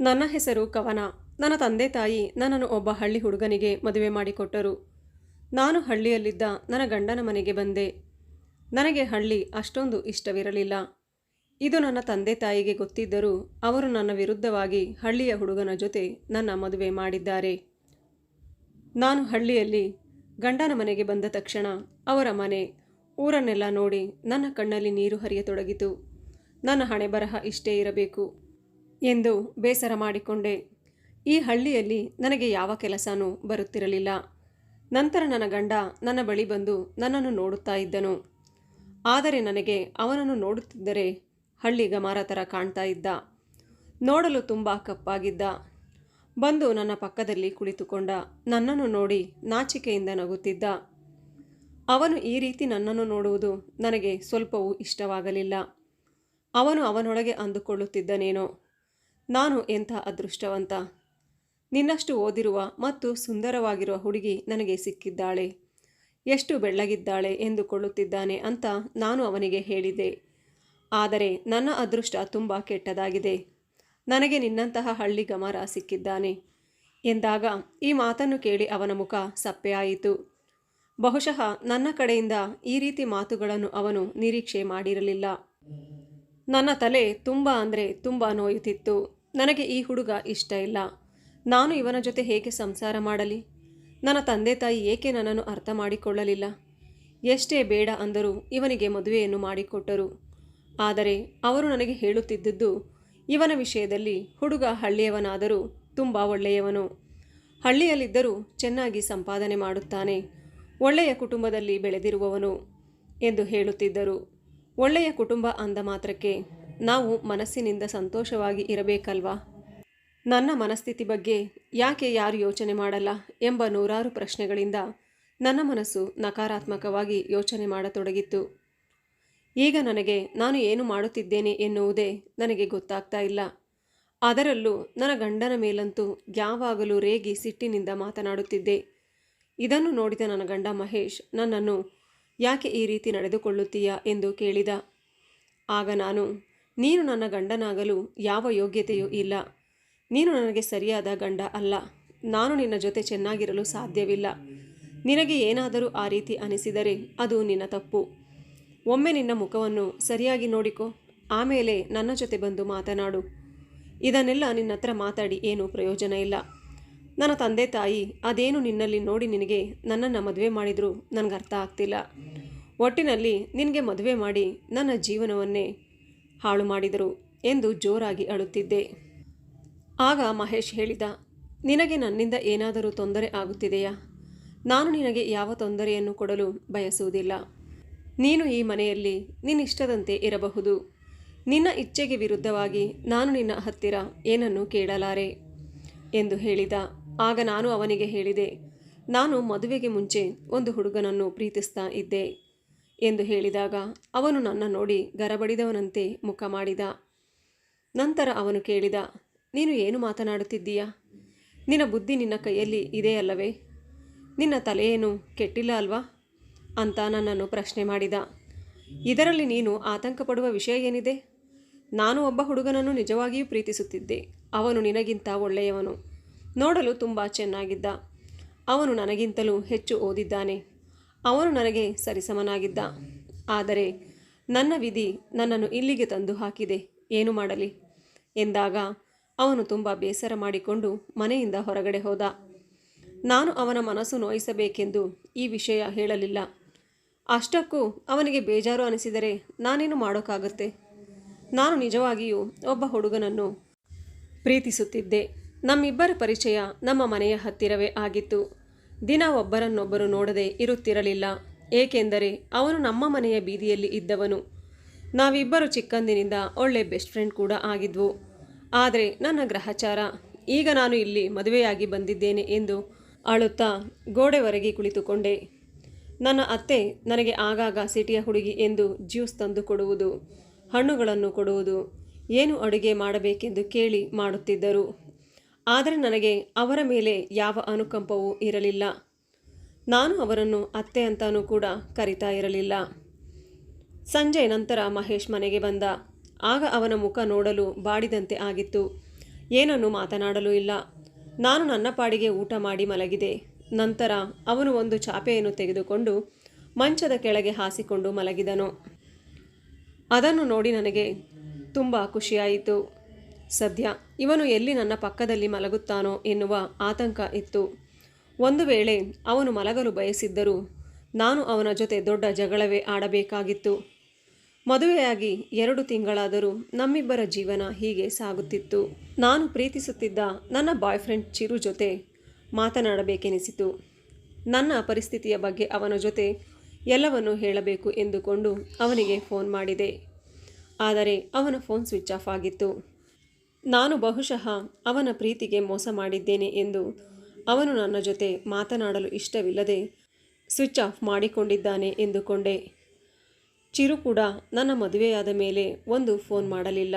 ನನ್ನ ಹೆಸರು ಕವನ. ನನ್ನ ತಂದೆ ತಾಯಿ ನನ್ನನ್ನು ಒಬ್ಬ ಹಳ್ಳಿ ಹುಡುಗನಿಗೆ ಮದುವೆ ಮಾಡಿಕೊಟ್ಟರು. ನಾನು ಹಳ್ಳಿಯಲ್ಲಿದ್ದ ನನ್ನ ಗಂಡನ ಮನೆಗೆ ಬಂದೆ. ನನಗೆ ಹಳ್ಳಿ ಅಷ್ಟೊಂದು ಇಷ್ಟವಿರಲಿಲ್ಲ. ಇದು ನನ್ನ ತಂದೆ ತಾಯಿಗೆ ಗೊತ್ತಿದ್ದರೂ ಅವರು ನನ್ನ ವಿರುದ್ಧವಾಗಿ ಹಳ್ಳಿಯ ಹುಡುಗನ ಜೊತೆ ನನ್ನ ಮದುವೆ ಮಾಡಿದ್ದಾರೆ. ನಾನು ಹಳ್ಳಿಯಲ್ಲಿ ಗಂಡನ ಮನೆಗೆ ಬಂದ ತಕ್ಷಣ ಅವರ ಮನೆ, ಊರನ್ನೆಲ್ಲ ನೋಡಿ ನನ್ನ ಕಣ್ಣಲ್ಲಿ ನೀರು ಹರಿಯತೊಡಗಿತು. ನನ್ನ ಹಣೆ ಬರಹ ಇಷ್ಟೇ ಇರಬೇಕು. ಎಂದು ಬೇಸರ ಮಾಡಿಕೊಂಡೆ. ಈ ಹಳ್ಳಿಯಲ್ಲಿ ನನಗೆ ಯಾವ ಕೆಲಸನೂ ಬರುತ್ತಿರಲಿಲ್ಲ. ನಂತರ ನನ್ನ ಗಂಡ ನನ್ನ ಬಳಿ ಬಂದು ನನ್ನನ್ನು ನೋಡುತ್ತಾ ಇದ್ದನು. ಆದರೆ ನನಗೆ ಅವನನ್ನು ನೋಡುತ್ತಿದ್ದರೆ ಹಳ್ಳಿ ಗಮಾರ ಥರ ಕಾಣ್ತಾ ಇದ್ದ. ನೋಡಲು ತುಂಬ ಕಪ್ಪಾಗಿದ್ದ. ಬಂದು ನನ್ನ ಪಕ್ಕದಲ್ಲಿ ಕುಳಿತುಕೊಂಡ ನನ್ನನ್ನು ನೋಡಿ ನಾಚಿಕೆಯಿಂದ ನಗುತ್ತಿದ್ದ. ಅವನು ಈ ರೀತಿ ನನ್ನನ್ನು ನೋಡುವುದು ನನಗೆ ಸ್ವಲ್ಪವೂ ಇಷ್ಟವಾಗಲಿಲ್ಲ. ಅವನು ಅವನೊಳಗೆ ಅಂದುಕೊಳ್ಳುತ್ತಿದ್ದನೇನೋ. ನಾನು ಎಂಥ ಅದೃಷ್ಟವಂತ? ನಿನ್ನಷ್ಟು ಓದಿರುವ ಮತ್ತು ಸುಂದರವಾಗಿರುವ ಹುಡುಗಿ ನನಗೆ ಸಿಕ್ಕಿದ್ದಾಳೆ. ಎಷ್ಟು ಬೆಳ್ಳಗಿದ್ದಾಳೆ ಎಂದುಕೊಳ್ಳುತ್ತಿದ್ದಾನೆ ಅಂತ ನಾನು ಅವನಿಗೆ ಹೇಳಿದೆ. ಆದರೆ ನನ್ನ ಅದೃಷ್ಟ ತುಂಬ ಕೆಟ್ಟದಾಗಿದೆ. ನನಗೆ ನಿನ್ನಂತಹ ಹಳ್ಳಿ ಗಮರ ಸಿಕ್ಕಿದ್ದಾನೆ. ಎಂದಾಗ ಈ ಮಾತನ್ನು ಕೇಳಿ ಅವನ ಮುಖ ಸಪ್ಪೆಯಾಯಿತು. ಬಹುಶಃ ನನ್ನ ಕಡೆಯಿಂದ ಈ ರೀತಿ ಮಾತುಗಳನ್ನು ಅವನು ನಿರೀಕ್ಷೆ ಮಾಡಿರಲಿಲ್ಲ. ನನ್ನ ತಲೆ ತುಂಬ ಅಂದರೆ ತುಂಬ ನೋಯುತ್ತಿತ್ತು. ನನಗೆ ಈ ಹುಡುಗ ಇಷ್ಟ ಇಲ್ಲ. ನಾನು ಇವನ ಜೊತೆ ಹೇಗೆ ಸಂಸಾರ ಮಾಡಲಿ? ನನ್ನ ತಂದೆ ತಾಯಿ ಏಕೆ ನನ್ನನ್ನು ಅರ್ಥ ಮಾಡಿಕೊಳ್ಳಲಿಲ್ಲ? ಎಷ್ಟೇ ಬೇಡ ಅಂದರೂ ಇವನಿಗೆ ಮದುವೆಯನ್ನು ಮಾಡಿಕೊಟ್ಟರು. ಆದರೆ ಅವರು ನನಗೆ ಹೇಳುತ್ತಿದ್ದದ್ದು ಇವನ ವಿಷಯದಲ್ಲಿ ಹುಡುಗ ಹಳ್ಳಿಯವನಾದರೂ ತುಂಬ ಒಳ್ಳೆಯವನು. ಹಳ್ಳಿಯಲ್ಲಿದ್ದರೂ ಚೆನ್ನಾಗಿ ಸಂಪಾದನೆ ಮಾಡುತ್ತಾನೆ. ಒಳ್ಳೆಯ ಕುಟುಂಬದಲ್ಲಿ ಬೆಳೆದಿರುವವನು ಎಂದು ಹೇಳುತ್ತಿದ್ದರು. ಒಳ್ಳೆಯ ಕುಟುಂಬ ಅಂದ ಮಾತ್ರಕ್ಕೆ ನಾವು ಮನಸ್ಸಿನಿಂದ ಸಂತೋಷವಾಗಿ ಇರಬೇಕಲ್ವಾ? ನನ್ನ ಮನಸ್ಥಿತಿ ಬಗ್ಗೆ ಯಾಕೆ ಯಾರು ಯೋಚನೆ ಮಾಡಲ್ಲ ಎಂಬ ನೂರಾರು ಪ್ರಶ್ನೆಗಳಿಂದ ನನ್ನ ಮನಸ್ಸು ನಕಾರಾತ್ಮಕವಾಗಿ ಯೋಚನೆ ಮಾಡತೊಡಗಿತ್ತು. ಈಗ ನನಗೆ ನಾನು ಏನು ಮಾಡುತ್ತಿದ್ದೇನೆ ಎನ್ನುವುದೇ ನನಗೆ ಗೊತ್ತಾಗ್ತಾ ಇಲ್ಲ. ಅದರಲ್ಲೂ ನನ್ನ ಗಂಡನ ಮೇಲಂತೂ ಯಾವಾಗಲೂ ರೇಗಿ ಸಿಟ್ಟಿನಿಂದ ಮಾತನಾಡುತ್ತಿದ್ದೆ. ಇದನ್ನು ನೋಡಿದ ನನ್ನ ಗಂಡ ಮಹೇಶ್ ನನ್ನನ್ನು, ಯಾಕೆ ಈ ರೀತಿ ನಡೆದುಕೊಳ್ಳುತ್ತೀಯಾ? ಎಂದು ಕೇಳಿದ. ಆಗ ನಾನು ನೀನು ನನ್ನ ಗಂಡನಾಗಲು ಯಾವ ಯೋಗ್ಯತೆಯೂ ಇಲ್ಲ. ನೀನು ನನಗೆ ಸರಿಯಾದ ಗಂಡ ಅಲ್ಲ. ನಾನು ನಿನ್ನ ಜೊತೆ ಚೆನ್ನಾಗಿರಲು ಸಾಧ್ಯವಿಲ್ಲ. ನಿನಗೆ ಏನಾದರೂ ಆ ರೀತಿ ಅನಿಸಿದರೆ ಅದು ನಿನ್ನ ತಪ್ಪು. ಒಮ್ಮೆ ನಿನ್ನ ಮುಖವನ್ನು ಸರಿಯಾಗಿ ನೋಡಿಕೊ. ಆಮೇಲೆ ನನ್ನ ಜೊತೆ ಬಂದು ಮಾತನಾಡು. ಇದನ್ನೆಲ್ಲ ನಿನ್ನ ಹತ್ರ ಮಾತಾಡಿ ಏನೂ ಪ್ರಯೋಜನ ಇಲ್ಲ. ನನ್ನ ತಂದೆ ತಾಯಿ ಅದೇನು ನಿನ್ನಲ್ಲಿ ನೋಡಿ ನಿನಗೆ ನನ್ನನ್ನು ಮದುವೆ ಮಾಡಿದರೂ ನನಗೆ ಅರ್ಥ ಆಗ್ತಿಲ್ಲ. ಒಟ್ಟಿನಲ್ಲಿ ನಿನಗೆ ಮದುವೆ ಮಾಡಿ ನನ್ನ ಜೀವನವನ್ನೇ ಹಾಳು ಮಾಡಿದರು ಎಂದು ಜೋರಾಗಿ ಅಳುತ್ತಿದ್ದೆ. ಆಗ ಮಹೇಶ್ ಹೇಳಿದ, ನಿನಗೆ ನನ್ನಿಂದ ಏನಾದರೂ ತೊಂದರೆ ಆಗುತ್ತಿದೆಯಾ? ನಾನು ನಿನಗೆ ಯಾವ ತೊಂದರೆಯನ್ನು ಕೊಡಲು ಬಯಸುವುದಿಲ್ಲ. ನೀನು ಈ ಮನೆಯಲ್ಲಿ ನಿನ್ನಿಷ್ಟದಂತೆ ಇರಬಹುದು. ನಿನ್ನ ಇಚ್ಛೆಗೆ ವಿರುದ್ಧವಾಗಿ ನಾನು ನಿನ್ನ ಹತ್ತಿರ ಏನನ್ನು ಕೇಳಲಾರೆ ಎಂದು ಹೇಳಿದ. ಆಗ ನಾನು ಅವನಿಗೆ ಹೇಳಿದೆ, ನಾನು ಮದುವೆಗೆ ಮುಂಚೆ ಒಂದು ಹುಡುಗನನ್ನು ಪ್ರೀತಿಸ್ತಾ ಇದ್ದೆ. ಎಂದು ಹೇಳಿದಾಗ ಅವನು ನನ್ನ ನೋಡಿ ಗರಬಡಿದವನಂತೆ ಮುಖ ಮಾಡಿದ. ನಂತರ ಅವನು ಕೇಳಿದ, ನೀನು ಏನು ಮಾತನಾಡುತ್ತಿದ್ದೀಯಾ? ನಿನ್ನ ಬುದ್ಧಿ ನಿನ್ನ ಕೈಯಲ್ಲಿ ಇದೆಯಲ್ಲವೇ? ನಿನ್ನ ತಲೆಯೇನು ಕೆಟ್ಟಿಲ್ಲ ಅಲ್ವಾ? ಅಂತ ನನ್ನನ್ನು ಪ್ರಶ್ನೆ ಮಾಡಿದ. ಇದರಲ್ಲಿ ನೀನು ಆತಂಕ ಪಡುವ ವಿಷಯ ಏನಿದೆ? ನಾನು ಒಬ್ಬ ಹುಡುಗನನ್ನು ನಿಜವಾಗಿಯೂ ಪ್ರೀತಿಸುತ್ತಿದ್ದೆ. ಅವನು ನಿನಗಿಂತ ಒಳ್ಳೆಯವನು. ನೋಡಲು ತುಂಬ ಚೆನ್ನಾಗಿದ್ದ. ಅವನು ನನಗಿಂತಲೂ ಹೆಚ್ಚು ಓದಿದ್ದಾನೆ. ಅವನು ನನಗೆ ಸರಿಸಮನಾಗಿದ್ದ. ಆದರೆ ನನ್ನ ವಿಧಿ ನನ್ನನ್ನು ಇಲ್ಲಿಗೆ ತಂದು ಹಾಕಿದೆ. ಏನು ಮಾಡಲಿ? ಎಂದಾಗ ಅವನು ತುಂಬ ಬೇಸರ ಮಾಡಿಕೊಂಡು ಮನೆಯಿಂದ ಹೊರಗಡೆ ಹೋದ. ನಾನು ಅವನ ಮನಸ್ಸು ನೋಯಿಸಬೇಕೆಂದು ಈ ವಿಷಯ ಹೇಳಲಿಲ್ಲ. ಅಷ್ಟಕ್ಕೂ ಅವನಿಗೆ ಬೇಜಾರು ಅನಿಸಿದರೆ ನಾನೇನು ಮಾಡೋಕ್ಕಾಗುತ್ತೆ? ನಾನು ನಿಜವಾಗಿಯೂ ಒಬ್ಬ ಹುಡುಗನನ್ನು ಪ್ರೀತಿಸುತ್ತಿದ್ದೆ. ನಮ್ಮಿಬ್ಬರ ಪರಿಚಯ ನಮ್ಮ ಮನೆಯ ಹತ್ತಿರವೇ ಆಗಿತ್ತು. ದಿನ ಒಬ್ಬರನ್ನೊಬ್ಬರು ನೋಡದೆ ಇರುತ್ತಿರಲಿಲ್ಲ, ಏಕೆಂದರೆ ಅವನು ನಮ್ಮ ಮನೆಯ ಬೀದಿಯಲ್ಲಿ ಇದ್ದವನು. ನಾವಿಬ್ಬರು ಚಿಕ್ಕಂದಿನಿಂದ ಒಳ್ಳೆ ಬೆಸ್ಟ್ ಫ್ರೆಂಡ್ ಕೂಡ ಆಗಿದ್ವು. ಆದರೆ ನನ್ನ ಗ್ರಹಚಾರ, ಈಗ ನಾನು ಇಲ್ಲಿ ಮದುವೆಯಾಗಿ ಬಂದಿದ್ದೇನೆ ಎಂದು ಅಳುತ್ತಾ ಗೋಡೆವರೆಗೆ ಕುಳಿತುಕೊಂಡೆ. ನನ್ನ ಅತ್ತೆ ನನಗೆ ಆಗಾಗ ಸಿಟಿಯ ಹುಡುಗಿ ಎಂದು ಜ್ಯೂಸ್ ತಂದು ಕೊಡುವುದು, ಹಣ್ಣುಗಳನ್ನು ಕೊಡುವುದು, ಏನು ಅಡುಗೆ ಮಾಡಬೇಕೆಂದು ಕೇಳಿ ಮಾಡುತ್ತಿದ್ದರು. ಆದರೆ ನನಗೆ ಅವರ ಮೇಲೆ ಯಾವ ಅನುಕಂಪವೂ ಇರಲಿಲ್ಲ. ನಾನು ಅವರನ್ನು ಅತ್ತೆ ಅಂತಾನೂ ಕೂಡ ಕರಿತಾ ಇರಲಿಲ್ಲ. ಸಂಜೆ ನಂತರ ಮಹೇಶ್ ಮನೆಗೆ ಬಂದ. ಆಗ ಅವನ ಮುಖ ನೋಡಲು ಬಾಡಿದಂತೆ ಆಗಿತ್ತು. ಏನನ್ನು ಮಾತನಾಡಲು ಇಲ್ಲ. ನಾನು ನನ್ನ ಪಾಡಿಗೆ ಊಟ ಮಾಡಿ ಮಲಗಿದೆ. ನಂತರ ಅವನು ಒಂದು ಚಾಪೆಯನ್ನು ತೆಗೆದುಕೊಂಡು ಮಂಚದ ಕೆಳಗೆ ಹಾಸಿಕೊಂಡು ಮಲಗಿದನು. ಅದನ್ನು ನೋಡಿ ನನಗೆ ತುಂಬ ಖುಷಿಯಾಯಿತು. ಸದ್ಯ ಇವನು ಎಲ್ಲಿ ನನ್ನ ಪಕ್ಕದಲ್ಲಿ ಮಲಗುತ್ತಾನೋ ಎನ್ನುವ ಆತಂಕ ಇತ್ತು. ಒಂದು ವೇಳೆ ಅವನು ಮಲಗಲು ಬಯಸಿದ್ದರೂ ನಾನು ಅವನ ಜೊತೆ ದೊಡ್ಡ ಜಗಳವೇ ಆಡಬೇಕಾಗಿತ್ತು. ಮದುವೆಯಾಗಿ ಎರಡು ತಿಂಗಳಾದರೂ ನಮ್ಮಿಬ್ಬರ ಜೀವನ ಹೀಗೆ ಸಾಗುತ್ತಿತ್ತು. ನಾನು ಪ್ರೀತಿಸುತ್ತಿದ್ದ ನನ್ನ ಬಾಯ್ ಫ್ರೆಂಡ್ ಚಿರು ಜೊತೆ ಮಾತನಾಡಬೇಕೆನಿಸಿತು. ನನ್ನ ಪರಿಸ್ಥಿತಿಯ ಬಗ್ಗೆ ಅವನ ಜೊತೆ ಎಲ್ಲವನ್ನೂ ಹೇಳಬೇಕು ಎಂದುಕೊಂಡು ಅವನಿಗೆ ಫೋನ್ ಮಾಡಿದೆ. ಆದರೆ ಅವನ ಫೋನ್ ಸ್ವಿಚ್ ಆಫ್ ಆಗಿತ್ತು. ನಾನು ಬಹುಶಃ ಅವನ ಪ್ರೀತಿಗೆ ಮೋಸ ಮಾಡಿದ್ದೇನೆ ಎಂದು ಅವನು ನನ್ನ ಜೊತೆ ಮಾತನಾಡಲು ಇಷ್ಟವಿಲ್ಲದೆ ಸ್ವಿಚ್ ಆಫ್ ಮಾಡಿಕೊಂಡಿದ್ದಾನೆ ಎಂದುಕೊಂಡೆ. ಚಿರು ಕೂಡ ನನ್ನ ಮದುವೆಯಾದ ಮೇಲೆ ಒಂದು ಫೋನ್ ಮಾಡಲಿಲ್ಲ.